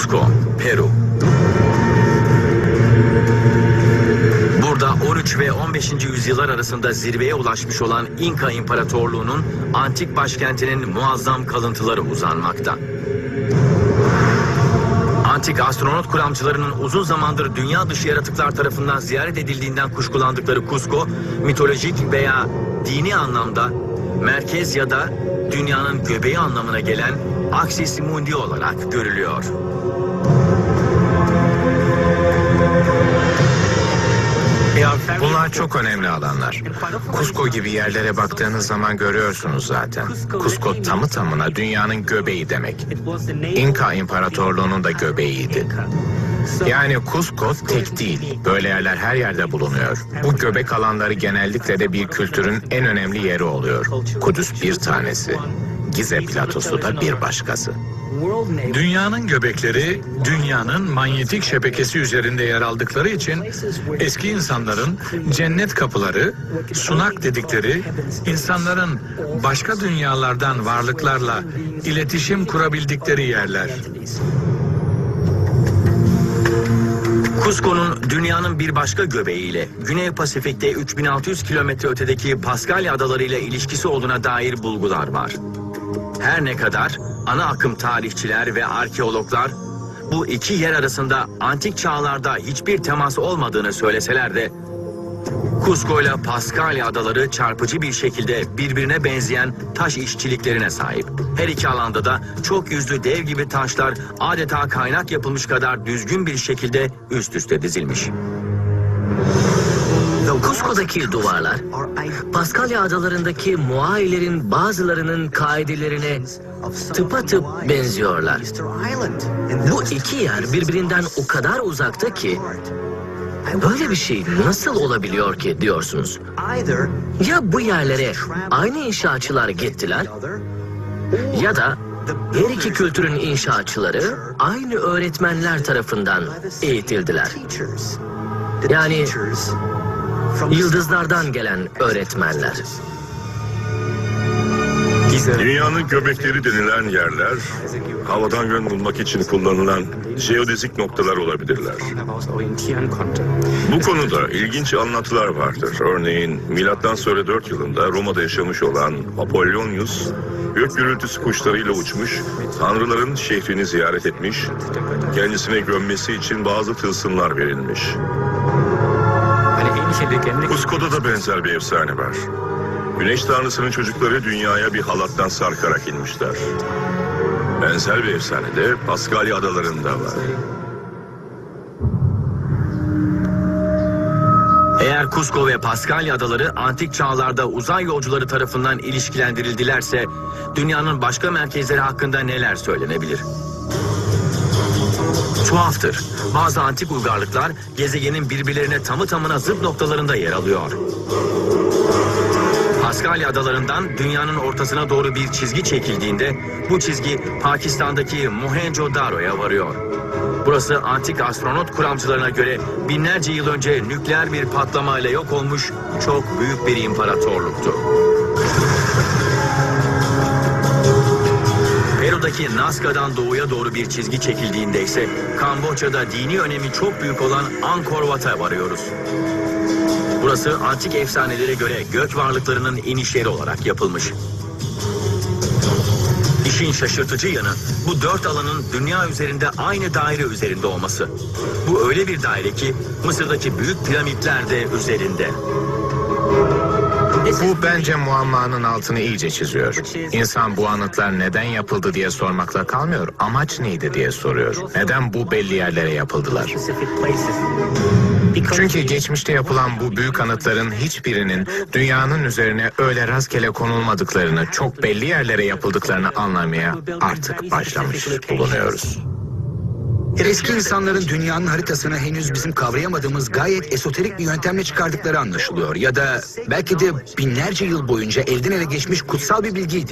Cusco, Peru. Burada 13 ve 15. yüzyıllar arasında zirveye ulaşmış olan İnka İmparatorluğu'nun antik başkentinin muazzam kalıntıları uzanmakta. Antik astronot kuramcılarının uzun zamandır dünya dışı yaratıklar tarafından ziyaret edildiğinden kuşkulandıkları Cusco, mitolojik veya dini anlamda merkez ya da dünyanın göbeği anlamına gelen Axis Mundi olarak görülüyor. Bunlar çok önemli alanlar. Cusco gibi yerlere baktığınız zaman görüyorsunuz zaten. Cusco tamı tamına dünyanın göbeği demek. İnka İmparatorluğu'nun da göbeğiydi. Yani Cusco tek değil. Böyle yerler her yerde bulunuyor. Bu göbek alanları genellikle de bir kültürün en önemli yeri oluyor. Kudüs bir tanesi. Gize platosu da bir başkası. Dünyanın göbekleri dünyanın manyetik şebekesi üzerinde yer aldıkları için eski insanların cennet kapıları, sunak dedikleri insanların başka dünyalardan varlıklarla iletişim kurabildikleri yerler. Cusco'nun dünyanın bir başka göbeğiyle Güney Pasifik'te 3600 kilometre ötedeki Paskalya adaları ile ilişkisi olduğuna dair bulgular var. Her ne kadar ana akım tarihçiler ve arkeologlar bu iki yer arasında antik çağlarda hiçbir temas olmadığını söyleseler de Cusco ile Paskalya adaları çarpıcı bir şekilde birbirine benzeyen taş işçiliklerine sahip. Her iki alanda da çok yüzlü dev gibi taşlar adeta kaynak yapılmış kadar düzgün bir şekilde üst üste dizilmiş. Cusco'daki duvarlar, Paskalya adalarındaki Moailerin bazılarının kaidelerine tıpatıp benziyorlar. Bu iki yer birbirinden o kadar uzakta ki böyle bir şey nasıl olabiliyor ki diyorsunuz. Ya bu yerlere aynı inşaatçılar gittiler ya da her iki kültürün inşaatçıları aynı öğretmenler tarafından eğitildiler. Yani yıldızlardan gelen öğretmenler. Dünyanın göbekleri denilen yerler, havadan yön bulmak için kullanılan jeodezik noktalar olabilirler. Bu konuda ilginç anlatılar vardır. Örneğin milattan sonra 4 yılında Roma'da yaşamış olan Apollonius, gök gürültüsü kuşlarıyla uçmuş, tanrıların şehrini ziyaret etmiş, kendisine gömmesi için bazı tılsımlar verilmiş. Cusco'da da benzer bir efsane var. Güneş tanrısının çocukları dünyaya bir halattan sarkarak inmişler. Benzer bir efsane de Paskalya adalarında var. Eğer Cusco ve Paskalya adaları antik çağlarda uzay yolcuları tarafından ilişkilendirildilerse dünyanın başka merkezleri hakkında neler söylenebilir? Tuhaftır. Bazı antik uygarlıklar gezegenin birbirlerine tamı tamına zıt noktalarında yer alıyor. Paskalya adalarından dünyanın ortasına doğru bir çizgi çekildiğinde bu çizgi Pakistan'daki Mohenjo-Daro'ya varıyor. Burası antik astronot kuramcılarına göre binlerce yıl önce nükleer bir patlamayla yok olmuş çok büyük bir imparatorluktu. Peru'daki Nazca'dan doğuya doğru bir çizgi çekildiğinde ise Kamboçya'da dini önemi çok büyük olan Angkor Wat'a varıyoruz. Burası antik efsanelere göre gök varlıklarının iniş yeri olarak yapılmış. İşin şaşırtıcı yanı bu dört alanın dünya üzerinde aynı daire üzerinde olması. Bu öyle bir daire ki Mısır'daki büyük piramitler de üzerinde. Bu bence muammanın altını iyice çiziyor. İnsan bu anıtlar neden yapıldı diye sormakla kalmıyor. Amaç neydi diye soruyor. Neden bu belli yerlere yapıldılar? Çünkü geçmişte yapılan bu büyük anıtların hiçbirinin dünyanın üzerine öyle rastgele konulmadıklarını, çok belli yerlere yapıldıklarını anlamaya artık başlamış bulunuyoruz. Eski insanların dünyanın haritasını henüz bizim kavrayamadığımız gayet esoterik bir yöntemle çıkardıkları anlaşılıyor. Ya da belki de binlerce yıl boyunca elden ele geçmiş kutsal bir bilgiydi.